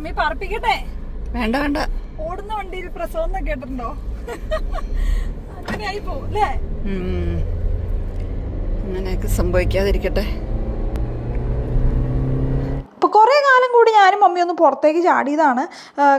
Mummy പറപ്പിക്കട്ടെ വേണ്ട വേണ്ട. ഓടുന്ന വണ്ടിയിൽ പ്രസവം കേട്ടിട്ടുണ്ടോ? അങ്ങനെ ആയി അല്ലേ? ഉം. അങ്ങനെയൊക്കെ സംഭവിക്കാതിരിക്കട്ടെ. ഇപ്പൊ കുറേ കാലം കൂടി ഞാനും മമ്മി ഒന്ന് പുറത്തേക്ക് ചാടിയതാണ്.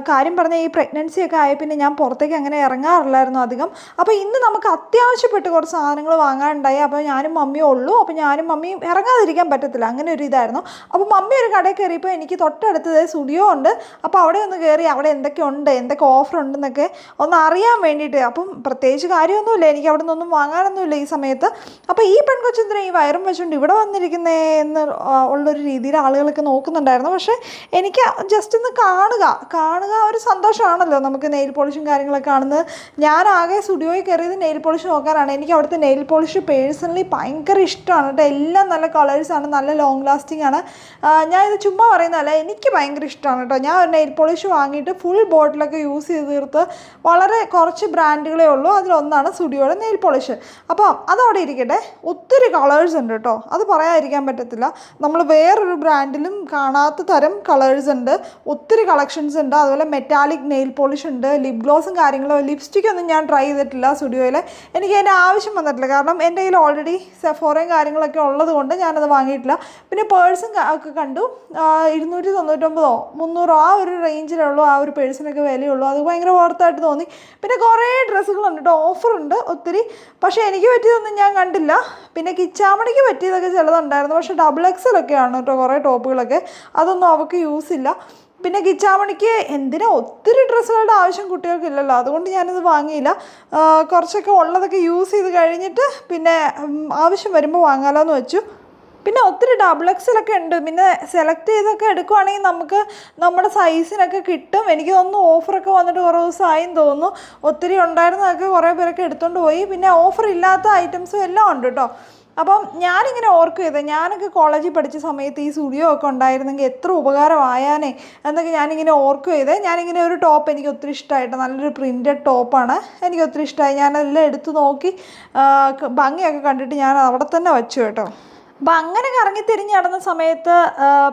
കാര്യം പറഞ്ഞ ഈ പ്രഗ്നൻസി ഒക്കെ ആയ പിന്നെ ഞാൻ പുറത്തേക്ക് അങ്ങനെ ഇറങ്ങാറില്ലായിരുന്നു അധികം. അപ്പോൾ ഇന്ന് നമുക്ക് അത്യാവശ്യപ്പെട്ട് കുറച്ച് സാധനങ്ങൾ വാങ്ങാനുണ്ടായി. അപ്പോൾ ഞാനും മമ്മിയും ഉള്ളൂ. അപ്പോൾ ഞാനും മമ്മിയും ഇറങ്ങാതിരിക്കാൻ പറ്റത്തില്ല. അങ്ങനെ ഒരു ഇതായിരുന്നു. അപ്പോൾ മമ്മി ഒരു കടയിൽ കയറിയപ്പോൾ എനിക്ക് തൊട്ടടുത്തത് സ്റ്റുഡിയോ ഉണ്ട്. അപ്പോൾ അവിടെ ഒന്ന് കയറി അവിടെ എന്തൊക്കെ ഉണ്ട് എന്തൊക്കെ ഓഫർ ഉണ്ടെന്നൊക്കെ ഒന്ന് അറിയാൻ വേണ്ടിയിട്ട്. അപ്പം പ്രത്യേകിച്ച് കാര്യമൊന്നുമില്ല. എനിക്ക് അവിടെ നിന്നൊന്നും വാങ്ങാനൊന്നുമില്ല ഈ സമയത്ത്. അപ്പോൾ ഈ പെൺകൊച്ചെന്തിനാ ഈ വയറും വെച്ചുകൊണ്ട് ഇവിടെ വന്നിരിക്കുന്നേ എന്ന് ഉള്ളൊരു രീതിയിൽ ആളുകളൊക്കെ നോക്കുന്നുണ്ടായിരുന്നു. പക്ഷേ എനിക്ക് ജസ്റ്റ് ഒന്ന് കാണുക. കാണുക ഒരു സന്തോഷമാണല്ലോ നമുക്ക് നെയിൽ പോളിഷും കാര്യങ്ങളൊക്കെ കാണുന്നത്. ഞാൻ ആകെ സ്റ്റുഡിയോയിൽ കയറിയത് നെയിൽ പോളിഷ് നോക്കാനാണ്. എനിക്ക് അവിടുത്തെ നെയിൽ പോളിഷ് പേഴ്സണലി ഭയങ്കര ഇഷ്ടമാണ് കേട്ടോ. എല്ലാം നല്ല കളേഴ്സാണ് നല്ല ലോങ് ലാസ്റ്റിംഗ് ആണ്. ഞാൻ ഇത് ചുമ്മാ പറയുന്നതല്ല എനിക്ക് ഭയങ്കര ഇഷ്ടമാണ് കേട്ടോ. ഞാൻ ഒരു നെയിൽ പോളിഷ് വാങ്ങിയിട്ട് ഫുൾ ബോട്ടിലൊക്കെ യൂസ് ചെയ്ത് തീർത്ത് വളരെ കുറച്ച് ബ്രാൻഡുകളെ ഉള്ളൂ. അതിലൊന്നാണ് സ്റ്റുഡിയോയുടെ നെയിൽ പോളിഷ് അപ്പോൾ അതവിടെ ഇരിക്കട്ടെ. ഒത്തിരി കളേഴ്സ് ഉണ്ട് കേട്ടോ. അത് പറയാതിരിക്കാൻ പറ്റത്തില്ല. നമ്മൾ വേറൊരു ബ്രാൻഡിലും കാണാത്ത തരം കളേഴ്സ് ഉണ്ട്. ഒത്തിരി കളക്ഷൻസ് ഉണ്ട്. അതുപോലെ മെറ്റാലിക് നെയിൽ പോളിഷ് ഉണ്ട്. ലിപ് ഗ്ലോസും കാര്യങ്ങളും. ലിപ്സ്റ്റിക് ഒന്നും ഞാൻ ട്രൈ ചെയ്തിട്ടില്ല സ്റ്റുഡിയോയിൽ എനിക്ക് അതിന്റെ ആവശ്യം വന്നിട്ടില്ല. കാരണം എന്റെ കയ്യിൽ ഓൾറെഡി സെഫോറയും കാര്യങ്ങളൊക്കെ ഉള്ളതുകൊണ്ട് ഞാനത് വാങ്ങിയിട്ടില്ല. പിന്നെ പേഴ്സും ഒക്കെ കണ്ടു. ഇരുന്നൂറ്റി തൊണ്ണൂറ്റൊമ്പതോ മുന്നൂറോ ആ ഒരു റേഞ്ചിലുള്ളൂ ആ ഒരു പേഴ്സിനൊക്കെ വിലയുള്ളൂ. അത് ഭയങ്കര വർത്തായിട്ട് തോന്നി. പിന്നെ കുറേ ഡ്രസ്സുകളുണ്ട് കേട്ടോ. ഓഫറുണ്ട് ഒത്തിരി. പക്ഷേ എനിക്ക് പറ്റിയതൊന്നും ഞാൻ കണ്ടില്ല. പിന്നെ കിച്ചാമണിക്ക് പറ്റിയതൊക്കെ ചിലതുണ്ടായിരുന്നു. പക്ഷേ ഡബിൾ എക്സൽ ഒക്കെയാണ് കേട്ടോ കുറേ ടോപ്പുകളൊക്കെ അതൊന്നും അവൾക്ക് യൂസ് ഇല്ല. പിന്നെ കിച്ചാമണിക്ക് എന്തിനാ ഒത്തിരി ഡ്രസ്സുകളുടെ ആവശ്യം കുട്ടികൾക്കില്ലല്ലോ? അതുകൊണ്ട് ഞാനത് വാങ്ങിയില്ല. കുറച്ചൊക്കെ ഉള്ളതൊക്കെ യൂസ് ചെയ്ത് കഴിഞ്ഞിട്ട് പിന്നെ ആവശ്യം വരുമ്പോൾ വാങ്ങാലോന്ന് വെച്ചു. പിന്നെ ഒത്തിരി ഡബിൾ എക്സലൊക്കെ ഉണ്ട്. പിന്നെ സെലക്ട് ചെയ്തൊക്കെ എടുക്കുവാണെങ്കിൽ നമുക്ക് നമ്മുടെ സൈസിനൊക്കെ കിട്ടും. എനിക്ക് തോന്നുന്നു ഓഫറൊക്കെ വന്നിട്ട് കുറേ ദിവസമായും തോന്നുന്നു. ഒത്തിരി ഉണ്ടായിരുന്നതൊക്കെ കുറേ പേരൊക്കെ എടുത്തുകൊണ്ട് പോയി. പിന്നെ ഓഫർ ഇല്ലാത്ത ഐറ്റംസും എല്ലാം ഉണ്ട് കേട്ടോ അപ്പം ഞാനിങ്ങനെ ഓർക്കും ചെയ്തത് ഞാനൊക്കെ കോളേജിൽ പഠിച്ച സമയത്ത് ഈ സ്റ്റുഡിയോ ഒക്കെ ഉണ്ടായിരുന്നെങ്കിൽ എത്ര ഉപകാരമായാനേ എന്നൊക്കെ ഞാനിങ്ങനെ ഓർക്കും ചെയ്തേ ഞാനിങ്ങനെ ഒരു ടോപ്പ് എനിക്ക് ഒത്തിരി ഇഷ്ടമായിട്ട് നല്ലൊരു പ്രിന്റഡ് ടോപ്പാണ് എനിക്ക് ഒത്തിരി ഇഷ്ടമായി. ഞാനെല്ലാം എടുത്ത് നോക്കി ഭംഗിയൊക്കെ കണ്ടിട്ട് ഞാൻ അവിടെ തന്നെ വെച്ചു കേട്ടോ. അപ്പം അങ്ങനെ കറങ്ങി തിരിഞ്ഞ് നടന്ന സമയത്ത്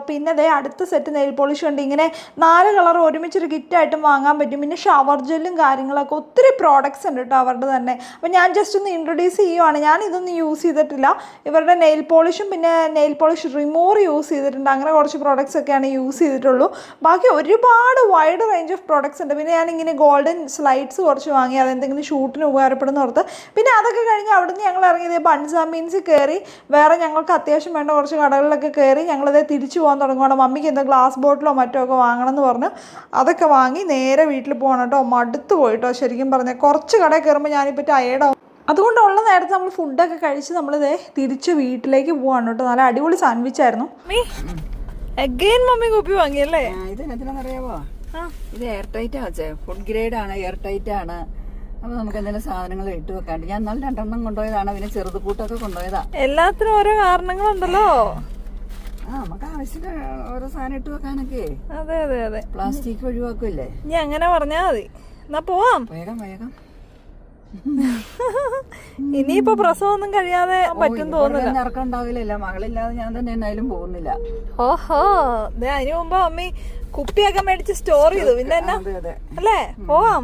പിന്നെ ദേ അടുത്ത സെറ്റ് നെയിൽ പോളിഷ് ഉണ്ട് ഇങ്ങനെ നാല് കളർ ഒരുമിച്ചൊരു കിറ്റായിട്ടും വാങ്ങാൻ പറ്റും. പിന്നെ ഷവർ ജെല്ലും കാര്യങ്ങളൊക്കെ ഒത്തിരി പ്രോഡക്റ്റ്സ് ഉണ്ട് കേട്ടോ അവരുടെ തന്നെ. അപ്പം ഞാൻ ജസ്റ്റ് ഒന്ന് ഇൻട്രൊഡ്യൂസ് ചെയ്യുവാണ്. ഞാൻ ഇതൊന്നും യൂസ് ചെയ്തിട്ടില്ല. ഇവരുടെ നെയിൽ പോളിഷും പിന്നെ നെയിൽ പോളിഷ് റിമൂവർ യൂസ് ചെയ്തിട്ടുണ്ട്. അങ്ങനെ കുറച്ച് പ്രോഡക്റ്റ്സ് ഒക്കെയാണ് യൂസ് ചെയ്തിട്ടുള്ളൂ. ബാക്കി ഒരുപാട് വൈഡ് റേഞ്ച് ഓഫ് പ്രോഡക്റ്റ്സ് ഉണ്ട്. പിന്നെ ഞാനിങ്ങനെ ഗോൾഡൻ സ്ലൈഡ്സ് കുറച്ച് വാങ്ങി അതെന്തെങ്കിലും ഷൂട്ടിന് ഉപകാരപ്പെടുന്ന ഓർത്ത് പിന്നെ അതൊക്കെ കഴിഞ്ഞ് അവിടുന്ന് ഞങ്ങൾ ഇറങ്ങിയത് ബൺസാമീൻസ് കയറി. വേറെ ഞങ്ങൾക്ക് അത്യാവശ്യം വേണ്ട കുറച്ച് കടകളിലൊക്കെ കയറി ഞങ്ങളത് തിരിച്ചു പോകാൻ തുടങ്ങുകയാണ് മമ്മിക്ക് എന്താ ഗ്ലാസ് ബോട്ടിലോ മറ്റോ ഒക്കെ വാങ്ങണം എന്ന് പറഞ്ഞു അതൊക്കെ വാങ്ങി നേരെ വീട്ടിൽ പോകണം കേട്ടോ. മടുത്ത് പോയിട്ടോ ശരിക്കും പറഞ്ഞാൽ കുറച്ച് കടയിൽ കയറുമ്പോൾ ഞാനിപ്പോൾ ടയേർഡാവും അതുകൊണ്ടുള്ള നേരത്തെ നമ്മൾ ഫുഡൊക്കെ കഴിച്ച് നമ്മളിതേ തിരിച്ച് വീട്ടിലേക്ക് പോവാണ് കേട്ടോ. നല്ല അടിപൊളി സാൻഡ്വിച്ച് ആയിരുന്നു. അഗൈൻ മമ്മി കോപ്പി വാങ്ങിയല്ലേ? ആ, ഇത് എന്തിനാണെന്നറിയാവോ ഇത് എയർ ടൈറ്റ് ആച്ചേ ഫുഡ് ഗ്രേഡ് ആണ് എയർ ടൈറ്റ് ആണ്. അപ്പൊ നമുക്ക് എന്തെങ്കിലും സാധനങ്ങൾ ഇട്ട് വെക്കാണ്ട്. ഞാൻ നല്ല രണ്ടെണ്ണം കൊണ്ടുപോയതാണ്. പിന്നെ ചെറുത് കൂട്ടൊക്കെ കൊണ്ടുപോയതാ. എല്ലാത്തിനും ഓരോ കാരണങ്ങളുണ്ടല്ലോ. ആ നമുക്ക് ആവശ്യത്തിന് ഓരോ സാധനം ഇട്ട് വെക്കാനൊക്കെ. അതെ അതെ അതെ. പ്ലാസ്റ്റിക് ഒഴിവാക്കൂല്ലേ ഇനി അങ്ങനെ പറഞ്ഞാ മതി. എന്നാ പോവാം. വേഗം വേഗം. ഇനിയിപ്പോ പ്രസവം ഒന്നും കഴിയാതെ പറ്റും തോന്നുന്നില്ല. ഇറക്കം ഉണ്ടാവില്ലല്ലോ. മകളില്ലാതെ ഞാൻ തന്നെ എന്നായാലും പോകുന്നില്ല. ഓഹോ അതിനു മുമ്പ് അമ്മി കുപ്പിയൊക്കെ മേടിച്ച് സ്റ്റോർ ചെയ്തു. പിന്നെ അല്ലേ? പോവാം.